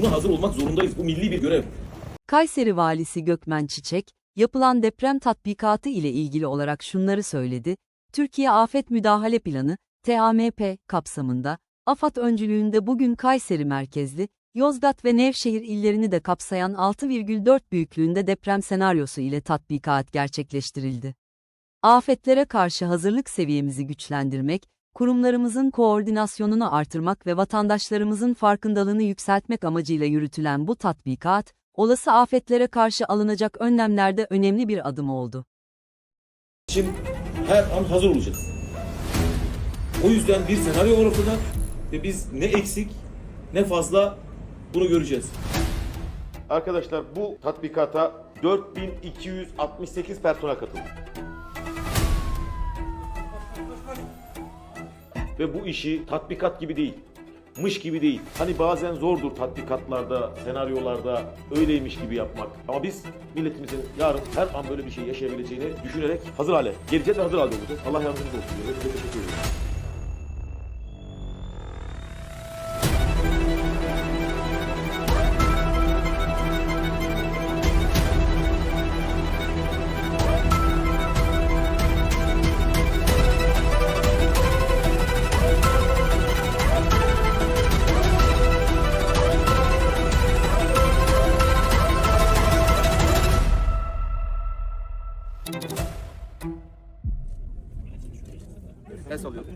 Buna hazır olmak zorundayız. Bu milli bir görev. Kayseri Valisi Gökmen Çiçek, yapılan deprem tatbikatı ile ilgili olarak şunları söyledi. Türkiye Afet Müdahale Planı, TAMP kapsamında, AFAD öncülüğünde bugün Kayseri merkezli, Yozgat ve Nevşehir illerini de kapsayan 6,4 büyüklüğünde deprem senaryosu ile tatbikat gerçekleştirildi. Afetlere karşı hazırlık seviyemizi güçlendirmek, kurumlarımızın koordinasyonunu artırmak ve vatandaşlarımızın farkındalığını yükseltmek amacıyla yürütülen bu tatbikat, olası afetlere karşı alınacak önlemlerde önemli bir adım oldu. için her an hazır olacağız. O yüzden bir senaryo var ortada ve biz ne eksik ne fazla bunu göreceğiz. Arkadaşlar bu tatbikata 4268 personel katıldı. Ve bu işi tatbikat gibi değil, mış gibi değil. Hani bazen zordur tatbikatlarda, senaryolarda öyleymiş gibi yapmak. Ama biz milletimizin yarın her an böyle bir şey yaşayabileceğini düşünerek hazır hale, geleceğiz ve hazır halde olacağız. Allah yardımcımız olsun. teşekkür ederim. Ne salıyordun?